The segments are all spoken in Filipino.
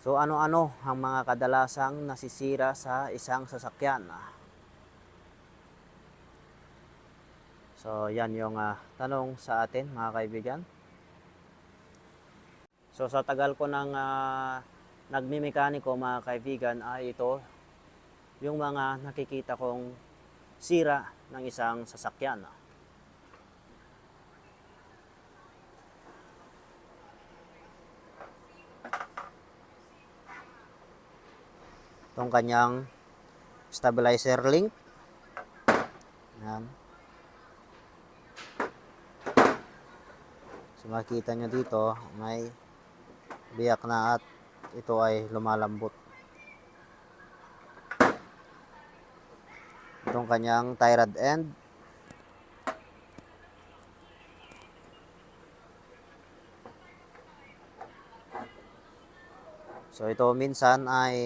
So ano-ano ang mga kadalasang nasisira sa isang sasakyan? So yan yung ah, tanong sa atin mga kaibigan. So sa tagal ko ng uh, nagmimekaniko mga kaibigan ay ito yung mga nakikita kong sira ng isang sasakyan. Itong kanyang stabilizer link. Yan. So makita nyo dito, may biyak na at ito ay lumalambot. Itong kanyang tie rod end. So ito minsan ay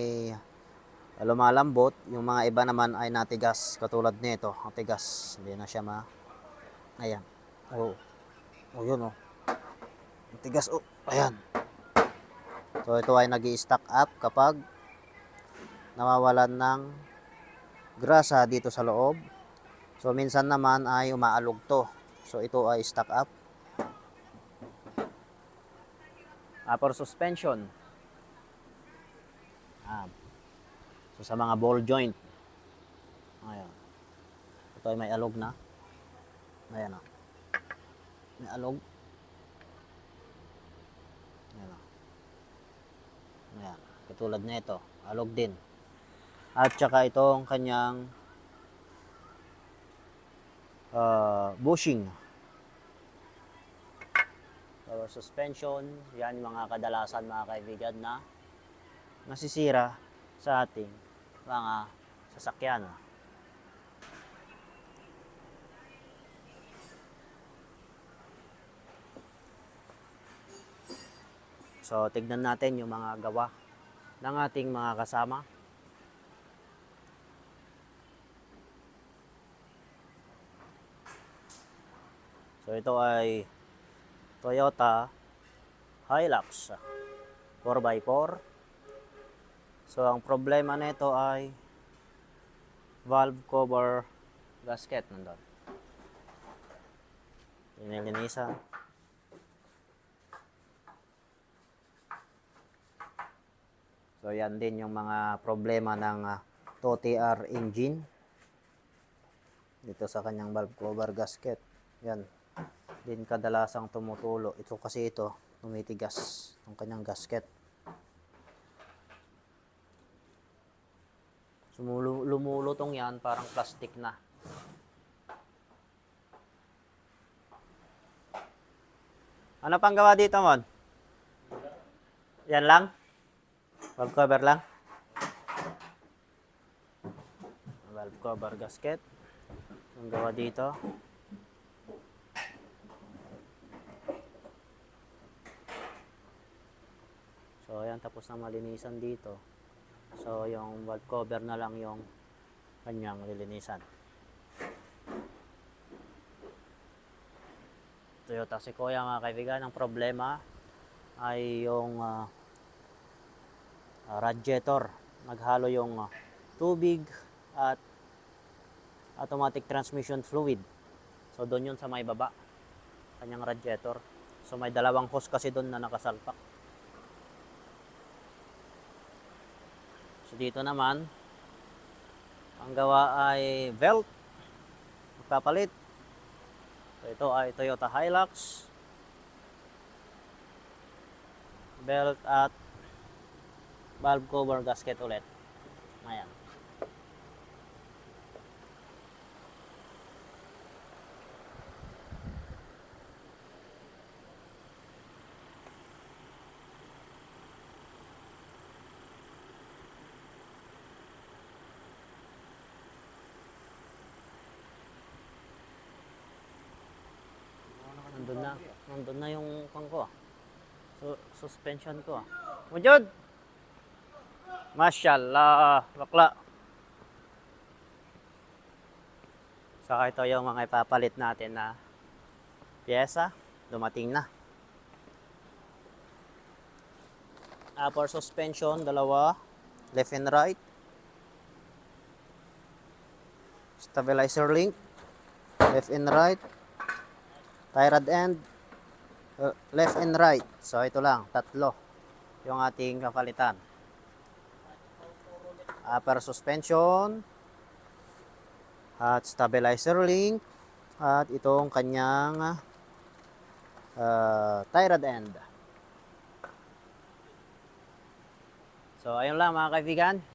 lumalambot, yung mga iba naman ay natigas katulad nito, natigas. Hindi na siya ma Ayan. Oh. Oh, yun oh. Natigas oh. Ayan. So ito ay nag stack up kapag nawawalan ng grasa dito sa loob. So minsan naman ay umaalog to. So ito ay stack up. Upper suspension. Ah. So sa mga ball joint. Ayan. Ito ay may alog na. Ayan o. May alog. Ayan o. Ayan. Katulad na ito. Alog din. At saka itong kanyang uh, bushing. Power suspension, yan mga kadalasan mga kaibigan na nasisira sa ating mga sasakyan. So, tignan natin yung mga gawa ng ating mga kasama. So ito ay Toyota Hilux 4x4. So ang problema nito ay valve cover gasket nandun. Linilinisan. So yan din yung mga problema ng uh, 2TR engine dito sa kanyang valve cover gasket. Yan. Din kadalasang tumutulo. Ito kasi ito, tumitigas ang kanyang gasket. Sumulo, lumulutong yan, parang plastic na. Ano pang gawa dito, Mon? Yan lang? Valve cover lang? Valve cover gasket. Ang gawa dito. So, ayan, tapos na malinisan dito. So, yung valve cover na lang yung kanyang lilinisan. Toyota Sequoia mga kaibigan, ang problema ay yung ah, radiator. Naghalo yung ah, tubig at automatic transmission fluid. So, doon yun sa may baba, kanyang radiator. So, may dalawang hose kasi doon na nakasalpak. So dito naman, ang gawa ay belt. Magpapalit. So ito ay Toyota Hilux. Belt at valve cover gasket ulit. Ayan. Nandun na. Yung kang ko. ah. Su- suspension ko. ah. Mujud! Mashallah. Bakla. Saka ito yung mga ipapalit natin na pyesa. Dumating na. Upper suspension, dalawa. Left and right. Stabilizer link. Left and right. Tie rod end. Uh, left and right. So ito lang, tatlo. Yung ating kapalitan. Upper suspension. At stabilizer link. At itong kanyang uh, tie rod end. So ayun lang mga kaibigan.